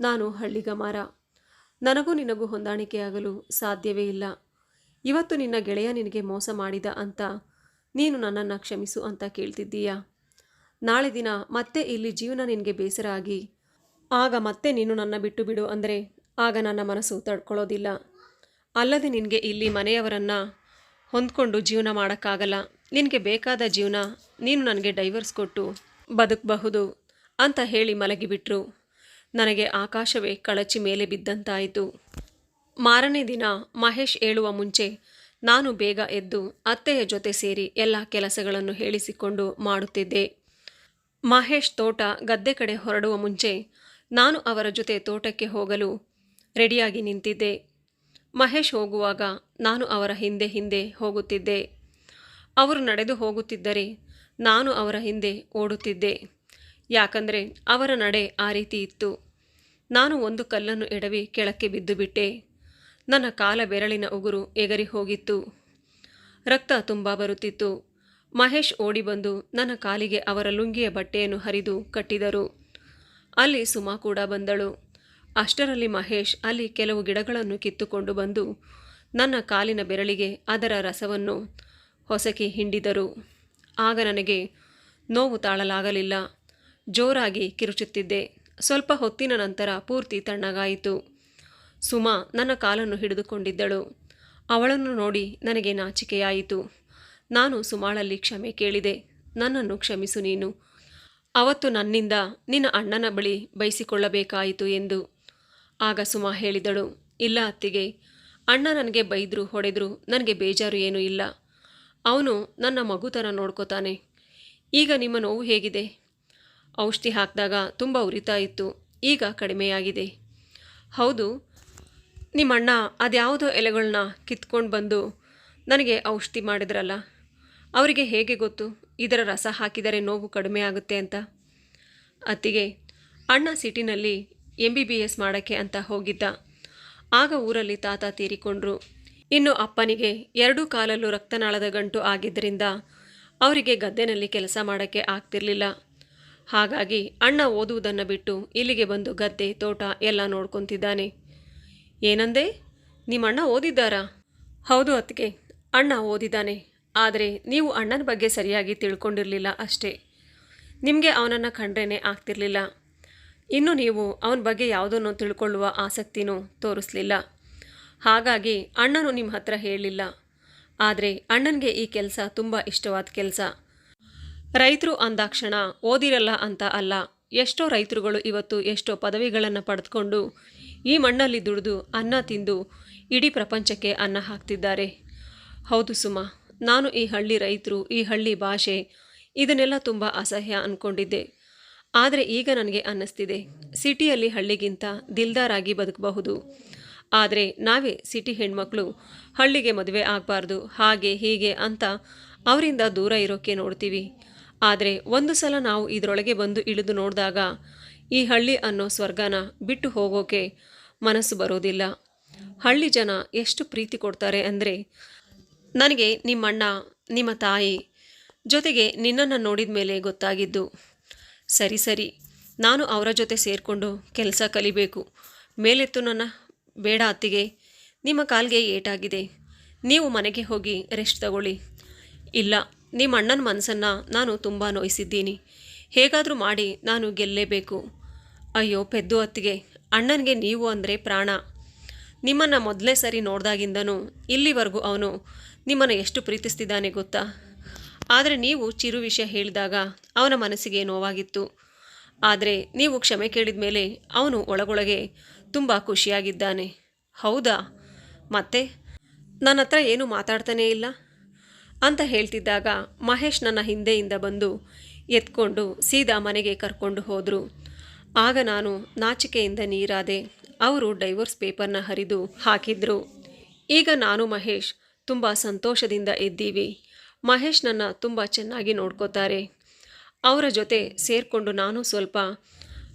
ನಾನು ಹಳ್ಳಿಗಮಾರ. ನನಗೂ ನಿನಗೂ ಹೊಂದಾಣಿಕೆಯಾಗಲು ಸಾಧ್ಯವೇ ಇಲ್ಲ. ಇವತ್ತು ನಿನ್ನ ಗೆಳೆಯ ನಿನಗೆ ಮೋಸ ಮಾಡಿದ ಅಂತ ನೀನು ನನ್ನನ್ನು ಕ್ಷಮಿಸು ಅಂತ ಕೇಳ್ತಿದ್ದೀಯಾ? ನಾಳೆ ದಿನ ಮತ್ತೆ ಇಲ್ಲಿ ಜೀವನ ನಿನಗೆ ಬೇಸರ ಆಗಿ. ಆಗ ಮತ್ತೆ ನೀನು ನನ್ನ ಬಿಟ್ಟು ಬಿಡು ಅಂದರೆ ಆಗ ನನ್ನ ಮನಸ್ಸು ತಡ್ಕೊಳ್ಳೋದಿಲ್ಲ. ಅಲ್ಲದೆ ನಿನಗೆ ಇಲ್ಲಿ ಮನೆಯವರನ್ನು ಹೊಂದ್ಕೊಂಡು ಜೀವನ ಮಾಡೋಕ್ಕಾಗಲ್ಲ. ನಿನಗೆ ಬೇಕಾದ ಜೀವನ ನೀನು ನನಗೆ ಡೈವರ್ಸ್ ಕೊಟ್ಟು ಬದುಕಬಹುದು ಅಂತ ಹೇಳಿ ಮಲಗಿಬಿಟ್ರು. ನನಗೆ ಆಕಾಶವೇ ಕಳಚಿ ಮೇಲೆ ಬಿದ್ದಂತಾಯಿತು. ಮಾರನೇ ದಿನ ಮಹೇಶ್ ಹೇಳುವ ಮುಂಚೆ ನಾನು ಬೇಗ ಎದ್ದು ಅತ್ತೆಯ ಜೊತೆ ಸೇರಿ ಎಲ್ಲ ಕೆಲಸಗಳನ್ನು ಹೇಳಿಸಿಕೊಂಡು ಮಾಡುತ್ತಿದ್ದೆ. ಮಹೇಶ್ ತೋಟ ಗದ್ದೆ ಕಡೆ ಹೊರಡುವ ಮುಂಚೆ ನಾನು ಅವರ ಜೊತೆ ತೋಟಕ್ಕೆ ಹೋಗಲು ರೆಡಿಯಾಗಿ ನಿಂತಿದ್ದೆ. ಮಹೇಶ್ ಹೋಗುವಾಗ ನಾನು ಅವರ ಹಿಂದೆ ಹಿಂದೆ ಹೋಗುತ್ತಿದ್ದೆ. ಅವರು ನಡೆದು ಹೋಗುತ್ತಿದ್ದರೆ ನಾನು ಅವರ ಹಿಂದೆ ಓಡುತ್ತಿದ್ದೆ. ಯಾಕಂದರೆ ಅವರ ನಡೆ ಆ ರೀತಿ ಇತ್ತು. ನಾನು ಒಂದು ಕಲ್ಲನ್ನು ಎಡವಿ ಕೆಳಕ್ಕೆ ಬಿದ್ದು ಬಿಟ್ಟೆ ನನ್ನ ಕಾಲ ಬೆರಳಿನ ಉಗುರು ಎಗರಿ ಹೋಗಿತ್ತು. ರಕ್ತ ತುಂಬ ಬರುತ್ತಿತ್ತು. ಮಹೇಶ್ ಓಡಿ ಬಂದು ನನ್ನ ಕಾಲಿಗೆ ಅವರ ಲುಂಗಿಯ ಬಟ್ಟೆಯನ್ನು ಹರಿದು ಕಟ್ಟಿದರು. ಅಲ್ಲಿ ಸುಮಾ ಕೂಡ ಬಂದಳು. ಅಷ್ಟರಲ್ಲಿ ಮಹೇಶ್ ಅಲ್ಲಿ ಕೆಲವು ಗಿಡಗಳನ್ನು ಕಿತ್ತುಕೊಂಡು ಬಂದು ನನ್ನ ಕಾಲಿನ ಬೆರಳಿಗೆ ಅದರ ರಸವನ್ನು ಹೊಸಕಿ ಹಿಂಡಿದರು. ಆಗ ನನಗೆ ನೋವು ತಾಳಲಾಗಲಿಲ್ಲ. ಜೋರಾಗಿ ಕಿರುಚುತ್ತಿದ್ದೆ. ಸ್ವಲ್ಪ ಹೊತ್ತಿನ ನಂತರ ಪೂರ್ತಿ ತಣ್ಣಗಾಯಿತು. ಸುಮಾ ನನ್ನ ಕಾಲನ್ನು ಹಿಡಿದುಕೊಂಡಿದ್ದಳು. ಅವಳನ್ನು ನೋಡಿ ನನಗೆ ನಾಚಿಕೆಯಾಯಿತು. ನಾನು ಸುಮಾಳಲ್ಲಿ ಕ್ಷಮೆ ಕೇಳಿದೆ. ನನ್ನನ್ನು ಕ್ಷಮಿಸು ನೀನು. ಅವತ್ತು ನನ್ನಿಂದ ನಿನ್ನ ಅಣ್ಣನ ಬಳಿ ಬೈಸಿಕೊಳ್ಳಬೇಕಾಯಿತು ಎಂದು. ಆಗ ಸುಮಾ ಹೇಳಿದಳು, ಇಲ್ಲ ಅತ್ತಿಗೆ. ಅಣ್ಣ ನನಗೆ ಬೈದ್ರು ಹೊಡೆದ್ರು ನನಗೆ ಬೇಜಾರು ಏನೂ ಇಲ್ಲ. ಅವನು ನನ್ನ ಮಗು ಥರ ನೋಡ್ಕೋತಾನೆ. ಈಗ ನಿಮ್ಮ ನೋವು ಹೇಗಿದೆ? ಔಷಧಿ ಹಾಕಿದಾಗ ತುಂಬ ಉರಿತಾ ಇತ್ತು, ಈಗ ಕಡಿಮೆಯಾಗಿದೆ. ಹೌದು, ನಿಮ್ಮಣ್ಣ ಅದ್ಯಾವುದೋ ಎಲೆಗಳನ್ನ ಕಿತ್ಕೊಂಡು ಬಂದು ನನಗೆ ಔಷಧಿ ಮಾಡಿದ್ರಲ್ಲ, ಅವರಿಗೆ ಹೇಗೆ ಗೊತ್ತು? ಇದರ ರಸ ಹಾಕಿದರೆ ನೋವು ಕಡಿಮೆ ಆಗುತ್ತೆ ಅಂತ? ಅತ್ತಿಗೆ, ಅಣ್ಣ ಸಿಟಿನಲ್ಲಿ ಎಂ ಬಿ ಬಿ ಎಸ್ ಮಾಡೋಕ್ಕೆ ಅಂತ ಹೋಗಿದ್ದ. ಆಗ ಊರಲ್ಲಿ ತಾತ ತೀರಿಕೊಂಡ್ರು. ಇನ್ನು ಅಪ್ಪನಿಗೆ ಎರಡೂ ಕಾಲಲ್ಲೂ ರಕ್ತನಾಳದ ಗಂಟು ಆಗಿದ್ದರಿಂದ ಅವರಿಗೆ ಗದ್ದೆನಲ್ಲಿ ಕೆಲಸ ಮಾಡೋಕ್ಕೆ ಆಗ್ತಿರ್ಲಿಲ್ಲ. ಹಾಗಾಗಿ ಅಣ್ಣ ಓದುವುದನ್ನು ಬಿಟ್ಟು ಇಲ್ಲಿಗೆ ಬಂದು ಗದ್ದೆ, ತೋಟ ಎಲ್ಲ ನೋಡ್ಕೊತಿದ್ದಾನೆ. ಏನಂದೆ? ನಿಮ್ಮಣ್ಣ ಓದಿದ್ದಾರಾ? ಹೌದು ಅತ್ತಿಗೆ, ಅಣ್ಣ ಓದಿದ್ದಾನೆ. ಆದರೆ ನೀವು ಅಣ್ಣನ ಬಗ್ಗೆ ಸರಿಯಾಗಿ ತಿಳ್ಕೊಂಡಿರಲಿಲ್ಲ ಅಷ್ಟೇ. ನಿಮಗೆ ಅವನನ್ನು ಕಂಡ್ರೇ ಆಗ್ತಿರ್ಲಿಲ್ಲ. ಇನ್ನು ನೀವು ಅವನ ಬಗ್ಗೆ ಯಾವುದನ್ನು ತಿಳ್ಕೊಳ್ಳುವ ಆಸಕ್ತಿನೂ ತೋರಿಸ್ಲಿಲ್ಲ. ಹಾಗಾಗಿ ಅಣ್ಣನು ನಿಮ್ಮ ಹತ್ರ ಹೇಳಲಿಲ್ಲ. ಆದರೆ ಅಣ್ಣನಿಗೆ ಈ ಕೆಲಸ ತುಂಬ ಇಷ್ಟವಾದ ಕೆಲಸ. ರೈತರು ಅಂದಾಕ್ಷಣ ಓದಿರಲ್ಲ ಅಂತ ಅಲ್ಲ, ಎಷ್ಟೋ ರೈತರುಗಳು ಇವತ್ತು ಎಷ್ಟೋ ಪದವಿಗಳನ್ನು ಪಡೆದುಕೊಂಡು ಈ ಮಣ್ಣಲ್ಲಿ ದುಡಿದು ಅನ್ನ ತಿಂದು ಇಡೀ ಪ್ರಪಂಚಕ್ಕೆ ಅನ್ನ ಹಾಕ್ತಿದ್ದಾರೆ. ಹೌದು ಸುಮ, ನಾನು ಈ ಹಳ್ಳಿ ರೈತರು, ಈ ಹಳ್ಳಿ ಭಾಷೆ, ಇದನ್ನೆಲ್ಲ ತುಂಬ ಅಸಹ್ಯ ಅಂದ್ಕೊಂಡಿದ್ದೆ ಆದರೆ ಈಗ ನನಗೆ ಅನ್ನಿಸ್ತಿದೆ, ಸಿಟಿಯಲ್ಲಿ ಹಳ್ಳಿಗಿಂತ ದಿಲ್ದಾರಾಗಿ ಬದುಕಬಹುದು. ಆದರೆ ನಾವೇ ಸಿಟಿ ಹೆಣ್ಮಕ್ಳು, ಹಳ್ಳಿಗೆ ಮದುವೆ ಆಗಬಾರ್ದು, ಹಾಗೆ ಹೀಗೆ ಅಂತ ಅವರಿಂದ ದೂರ ಇರೋಕ್ಕೆ ನೋಡ್ತೀವಿ. ಆದರೆ ಒಂದು ಸಲ ನಾವು ಇದರೊಳಗೆ ಬಂದು ಇಳಿದು ನೋಡಿದಾಗ ಈ ಹಳ್ಳಿ ಅನ್ನೋ ಸ್ವರ್ಗನ ಬಿಟ್ಟು ಹೋಗೋಕೆ ಮನಸ್ಸು ಬರೋದಿಲ್ಲ. ಹಳ್ಳಿ ಜನ ಎಷ್ಟು ಪ್ರೀತಿ ಕೊಡ್ತಾರೆ ಅಂದರೆ, ನನಗೆ ನಿಮ್ಮಣ್ಣ, ನಿಮ್ಮ ತಾಯಿ ಜೊತೆಗೆ ನಿನ್ನನ್ನು ನೋಡಿದ ಮೇಲೆ ಗೊತ್ತಾಗಿದ್ದು, ಸರಿ ಸರಿ, ನಾನು ಅವರ ಜೊತೆ ಸೇರಿಕೊಂಡು ಕೆಲಸ ಕಲಿಬೇಕು, ಮೇಲೆತ್ತು ನನ್ನ ಬೇಡ ಅತ್ತಿಗೆ, ನಿಮ್ಮ ಕಾಲ್ಗೆ ಏಟಾಗಿದೆ. ನೀವು ಮನೆಗೆ ಹೋಗಿ ರೆಸ್ಟ್ ತಗೊಳ್ಳಿ. ಇಲ್ಲ, ನಿಮ್ಮ ಅಣ್ಣನ ಮನಸ್ಸನ್ನು ನಾನು ತುಂಬ ನೋಯಿಸಿದ್ದೀನಿ. ಹೇಗಾದರೂ ಮಾಡಿ ನಾನು ಗೆಲ್ಲೇಬೇಕು. ಅಯ್ಯೋ, ಪೆದ್ದು ಅತ್ತಿಗೆ, ಅಣ್ಣನಿಗೆ ನೀವು ಅಂದರೆ ಪ್ರಾಣ. ನಿಮ್ಮನ್ನು ಮೊದಲೇ ಸರಿ ನೋಡ್ದಾಗಿಂದನೂ ಇಲ್ಲಿವರೆಗೂ ಅವನು ನಿಮ್ಮನ್ನು ಎಷ್ಟು ಪ್ರೀತಿಸ್ತಿದ್ದಾನೆ ಗೊತ್ತಾ? ಆದರೆ ನೀವು ಚಿರು ವಿಷಯ ಹೇಳಿದಾಗ ಅವನ ಮನಸ್ಸಿಗೆ ನೋವಾಗಿತ್ತು. ಆದರೆ ನೀವು ಕ್ಷಮೆ ಕೇಳಿದ ಮೇಲೆ ಅವನು ಒಳಗೊಳಗೆ ತುಂಬ ಖುಷಿಯಾಗಿದ್ದಾನೆ. ಹೌದಾ? ಮತ್ತೆ? ನನ್ನ ಹತ್ರ ಏನು ಮಾತಾಡ್ತಾನೇ ಇಲ್ಲ? ಅಂತ ಹೇಳ್ತಿದ್ದಾಗ ಮಹೇಶ್ ನನ್ನ ಹಿಂದೆಯಿಂದ ಬಂದು ಎತ್ಕೊಂಡು ಸೀದಾ ಮನೆಗೆ ಕರ್ಕೊಂಡು ಹೋದರು. ಆಗ ನಾನು ನಾಚಿಕೆಯಿಂದ ನೀರಾದೆ ಅವರು ಡೈವೋರ್ಸ್ ಪೇಪರ್ನ ಹರಿದು ಹಾಕಿದ್ರು. ಈಗ ನಾನು ಮಹೇಶ್ ತುಂಬ ಸಂತೋಷದಿಂದ ಇದ್ದೀವಿ ಮಹೇಶ್ ನನ್ನ ತುಂಬ ಚೆನ್ನಾಗಿ ನೋಡ್ಕೋತಾರೆ. ಅವರ ಜೊತೆ ಸೇರಿಕೊಂಡು ನಾನು ಸ್ವಲ್ಪ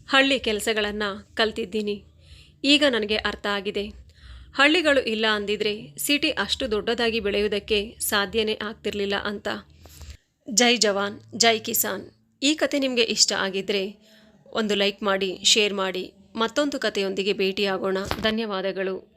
ಹಳ್ಳಿ ಕೆಲಸಗಳನ್ನು ಕಲ್ತಿದ್ದೀನಿ. ಈಗ ನನಗೆ ಅರ್ಥ ಆಗಿದೆ. ಹಳ್ಳಿಗಳು ಇಲ್ಲ ಅಂದಿದ್ರೆ ಸಿಟಿ ಅಷ್ಟು ದೊಡ್ಡದಾಗಿ ಬೆಳೆಯುವುದಕ್ಕೆ ಸಾಧ್ಯನೇ ಆಗ್ತಿರಲಿಲ್ಲ ಅಂತ. ಜೈ ಜವಾನ್, ಜೈ ಕಿಸಾನ್. ಈ ಕತೆ ನಿಮಗೆ ಇಷ್ಟ ಆಗಿದ್ದರೆ ಒಂದು ಲೈಕ್ ಮಾಡಿ, ಶೇರ್ ಮಾಡಿ. ಮತ್ತೊಂದು ಕಥೆಯೊಂದಿಗೆ ಭೇಟಿಯಾಗೋಣ. ಧನ್ಯವಾದಗಳು.